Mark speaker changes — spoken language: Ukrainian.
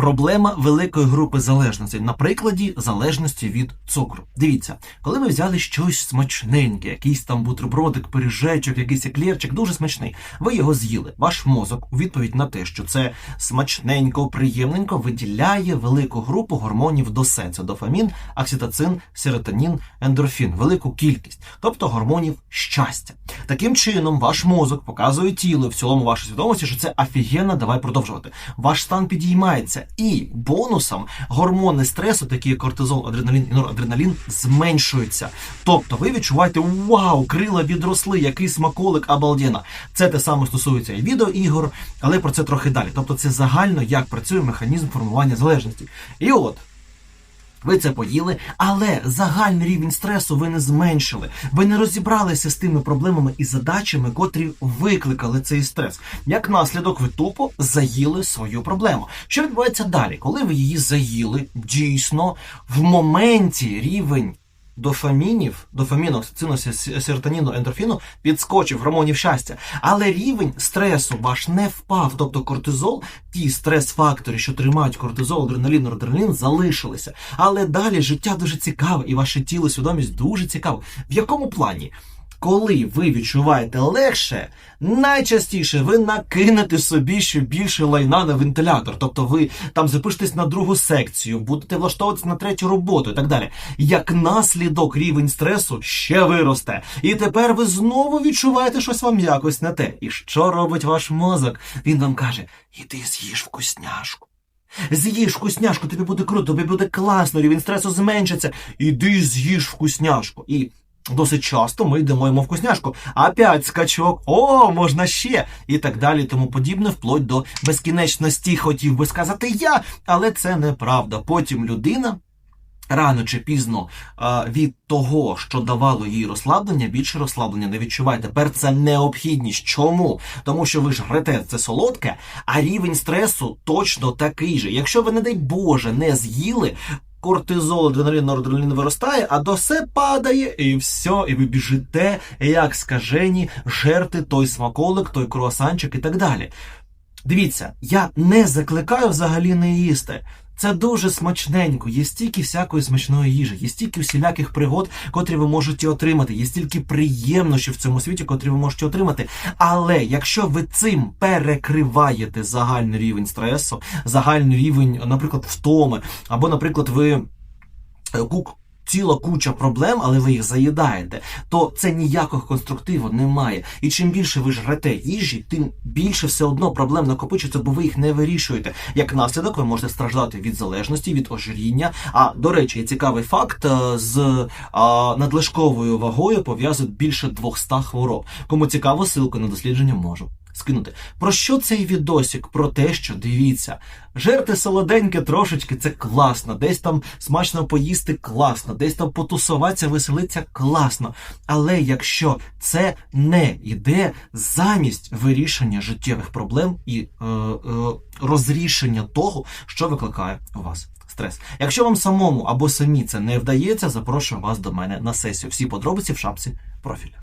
Speaker 1: Проблема великої групи залежностей на прикладі залежності від цукру. Дивіться, коли ви взяли щось смачненьке, якийсь там бутербродик, пиріжечок, якийсь еклерчик, дуже смачний. Ви його з'їли. Ваш мозок у відповідь на те, що це смачненько, приємненько, виділяє велику групу гормонів ДОСЕ. Це дофамін, окситоцин, серотонін, ендорфін, велику кількість, тобто гормонів щастя. Таким чином, ваш мозок показує тілу в цілому вашій свідомості, що це офігенно, давай продовжувати. Ваш стан підіймається, і бонусом гормони стресу, такі як кортизол, адреналін і норадреналін, зменшуються. Тобто ви відчуваєте вау, крила відросли, який смаколик обалденно. Це те саме стосується і відеоігор, але про це трохи далі. Тобто, це загально як працює механізм формування залежності. І от. Ви це поїли, але загальний рівень стресу ви не зменшили. Ви не розібралися з тими проблемами і задачами, котрі викликали цей стрес. Як наслідок, ви тупо заїли свою проблему. Що відбувається далі? Коли ви її заїли, дійсно в моменті рівень. Дофамінів, дофаміну, окситоцину, серотоніну, ендорфіну підскочив гормонів щастя, але рівень стресу ваш не впав. Тобто кортизол, ті стрес-фактори, що тримають кортизол, адреналін, норадреналін, залишилися. Але далі життя дуже цікаве, і ваше тіло, свідомість дуже цікаве. В якому плані? Коли ви відчуваєте легше, найчастіше ви накинете собі ще більше лайна на вентилятор. Тобто ви там запишетесь на другу секцію, будете влаштовуватися на третю роботу і так далі. Як наслідок рівень стресу ще виросте. І тепер ви знову відчуваєте щось вам якось не те. І що робить ваш мозок? Він вам каже: іди з'їж вкусняшку. З'їж вкусняшку, тобі буде круто, тобі буде класно, рівень стресу зменшиться. Іди з'їж вкусняшку. І досить часто ми йдемо йому вкусняшку. Опять скачок, о, можна ще, і так далі, тому подібне, вплоть до безкінечності хотів би сказати я, але це неправда. Потім людина. Рано чи пізно від того, що давало їй розслаблення, більше розслаблення не відчуває. Тепер це необхідність. Чому? Тому що ви ж грете це солодке, а рівень стресу точно такий же. Якщо ви, не дай Боже, не з'їли. Кортизол, адреналін, норадреналін виростає, а досе падає, і все, і ви біжите, як скажені, жерти той смаколик, той круасанчик і так далі. Дивіться, я не закликаю взагалі не їсти. Це дуже смачненько, є стільки всякої смачної їжі, є стільки всіляких пригод, котрі ви можете отримати, є стільки приємнощів в цьому світі, котрі ви можете отримати. Але якщо ви цим перекриваєте загальний рівень стресу, загальний рівень, наприклад, втоми, або, наприклад, ви е. Ціла куча проблем, але ви їх заїдаєте, то це ніякого конструктиву немає. І чим більше ви жрете їжі, тим більше все одно проблем накопичується, бо ви їх не вирішуєте. Як наслідок, ви можете страждати від залежності, від ожиріння. А до речі, є цікавий факт е, з надлишковою вагою пов'язують більше 200 хвороб. Кому цікаво, ссылку на дослідження можу. Скинути. Про що цей відосик? Про те, що дивіться, жерти солоденьке трошечки це класно, десь там смачно поїсти класно, десь там потусуватися, веселитися класно. Але якщо це не йде замість вирішення життєвих проблем і е, е, розрішення того, що викликає у вас стрес. Якщо вам самому або самі це не вдається, запрошую вас до мене на сесію. Всі подробиці в шапці профіля.